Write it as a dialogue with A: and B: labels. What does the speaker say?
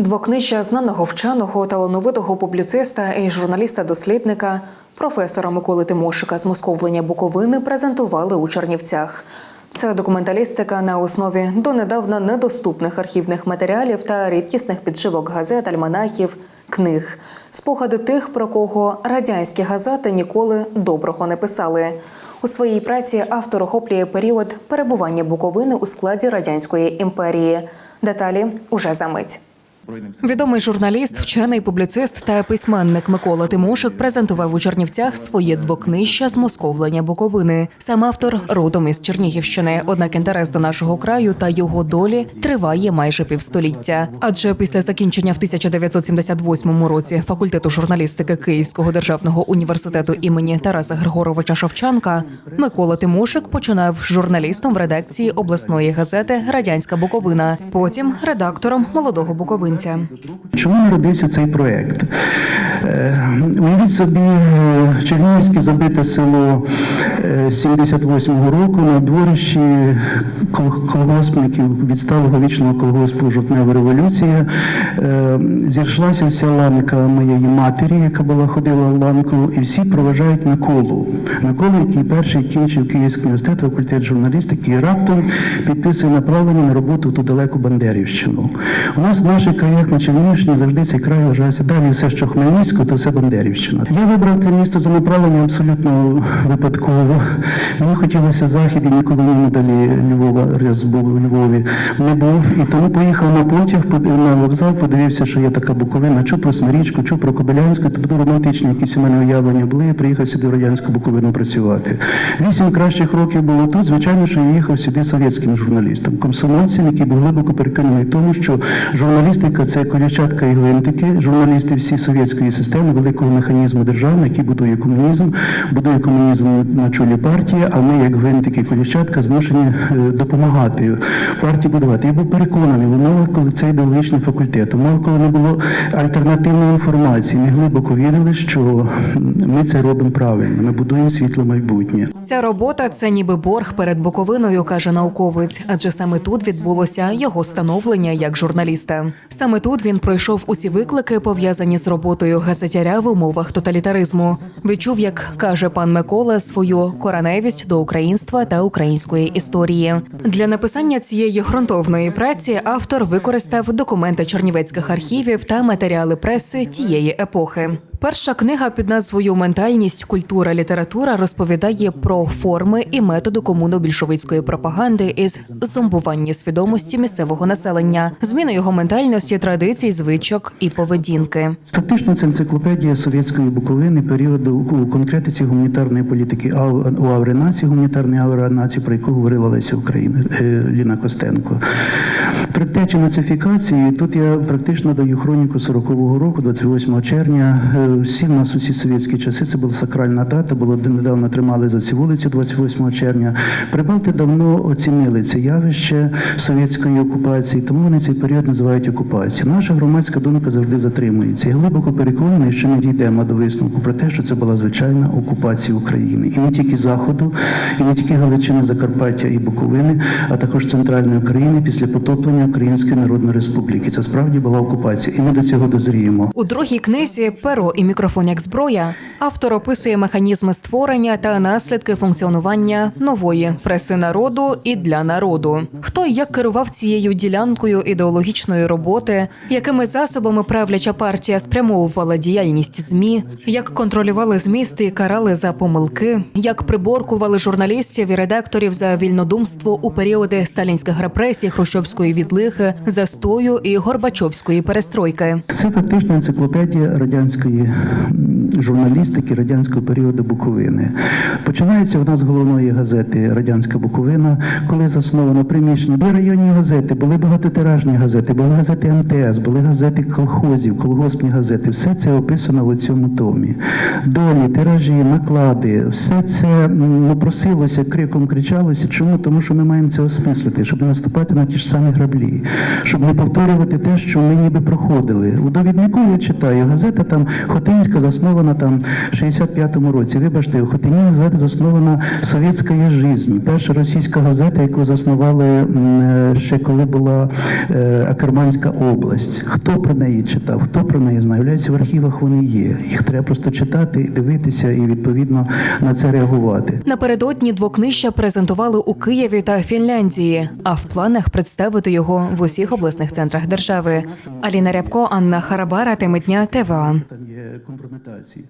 A: Двокнижжя знаного вченого, талановитого публіциста і журналіста-дослідника професора Миколи Тимошика з московлення Буковини презентували у Чернівцях. Це документалістика на основі донедавна недоступних архівних матеріалів та рідкісних підшивок газет, альманахів, книг, спогади тих, про кого радянські газети ніколи доброго не писали. У своїй праці автор охоплює період перебування Буковини у складі радянської імперії. Деталі уже за мить. Відомий журналіст, вчений публіцист та письменник Микола Тимошик презентував у Чернівцях своє двокнижжя з московлення Буковини. Сам автор родом із Чернігівщини. Однак інтерес до нашого краю та його долі триває майже півстоліття. Адже після закінчення в 1978 році факультету журналістики Київського державного університету імені Тараса Григоровича Шевченка Микола Тимошик починав журналістом в редакції обласної газети Радянська Буковина, потім редактором молодого буковинця.
B: Чому народився цей проект? Е, Уявіть собі, е, Чернігівське забите село е, 78-го року на дворищі кол- колгоспників відсталого вічного колгоспу Жовтнева революція. Е, Зійшлася вся ланка моєї матері, яка була ходила в ланку, і всі проважають Миколу. Миколу, який перший кінчив Київський університет, факультет журналістики, і раптом підписує направлення на роботу в ту далеку Бандерівщину. У нас в наших краях на Чернігівщині завжди цей край вважався далі все, що Хмельницько, то все Бандерівщина. Я вибрав це місто за направленням абсолютно випадково. Мені хотілося захід, і ніколи не далі Львова, раз був у Львові, не був. І тому поїхав на потяг, на вокзал, подивився, що є така Буковина, чув про Смирічку, чув про Кобилянську, тобто романтичні якісь у мене уявлення були, і приїхав сюди в радянську Буковину працювати. Вісім кращих років було тут. Звичайно, що я їхав сюди совєтським журналістом, комсомольцем, який був глибоко переконаний тому, що журналістика це колючатка і гвинтики, журналісти всі совєтської системи, великого механізму державного, який будує комунізм, будує комунізм на чолі партії, а ми, як гвинтики і змушені е, допомагати партії будувати. Я був переконаний в умовах, коли це ідеологічний факультет, в умовах, коли не було альтернативної інформації, ми глибоко вірили, що ми це робимо правильно, ми будуємо світло майбутнє.
A: Ця робота це ніби борг перед Буковиною, каже науковець, адже саме тут відбулося його становлення як журналіста. Саме тут він пройшов усі виклики, пов'язані з роботою газетяря в умовах тоталітаризму. Відчув, як каже пан Микола, свою кораневість до українства та української історії. Для написання цієї ґрунтовної праці автор використав документи чернівецьких архівів та матеріали преси тієї епохи. Перша книга під назвою Ментальність, культура, література розповідає про форми і методи комуно-більшовицької пропаганди із зомбування свідомості місцевого населення, зміни його ментальності, традицій, звичок і поведінки.
B: Фактично, це енциклопедія совєтської Буковини періоду у конкретиці гуманітарної політики у аври нації, гуманітарної аври нації, про яку говорила Леся Україна е, Ліна Костенко. Предтечі нацифікації, тут я практично даю хроніку 40-го року, 28 червня. Е, Всі в нас усі совєтські часи, це була сакральна дата, було недавно тримали за ці вулиці 28 червня. Прибалти давно оцінили це явище совєтської окупації, тому вони цей період називають окупацією. Наша громадська думка завжди затримується. Я глибоко переконаний, що ми дійдемо до висновку про те, що це була звичайна окупація України. І не тільки Заходу, і не тільки Галичини, Закарпаття і Буковини, а також центральної України після потоплення Української Народної Республіки. Це справді була окупація, і ми до цього дозріємо.
A: У другій книзі Перо і мікрофон як зброя автор описує механізми створення та наслідки функціонування нової преси народу і для народу. Хто і як керував цією ділянкою ідеологічної роботи, якими засобами правляча партія спрямовувала діяльність змі, як контролювали змісти і карали за помилки, як приборкували журналістів і редакторів за вільнодумство у періоди сталінських репресій, хрущовської відлихи, застою і горбачовської перестройки.
B: Це фактично енциклопедія радянської журналістики радянського періоду Буковини. Починається вона з головної газети Радянська Буковина, коли засновано приміщення. Були районні газети, були багатотиражні газети, були газети МТС, були газети колхозів, колгоспні газети. Все це описано в цьому томі. Долі, тиражі, наклади, все це м, ну, криком кричалося. Чому? Тому що ми маємо це осмислити, щоб не наступати на ті ж самі граблі, щоб не повторювати те, що ми ніби проходили. У довіднику я читаю, газета там Хотинська заснована. там в 65-му році. Вибачте, у Хотині газета заснована «Совєтська жизнь». Перша російська газета, яку заснували е, ще коли була е, Акерманська область. Хто про неї читав, хто про неї знає? Являється в архівах вони є. Їх треба просто читати, дивитися і відповідно на це реагувати.
A: Напередодні двокнижжя презентували у Києві та Фінляндії, а в планах представити його в усіх обласних центрах держави. Аліна Рябко, Анна Харабара, теми дня ТВА.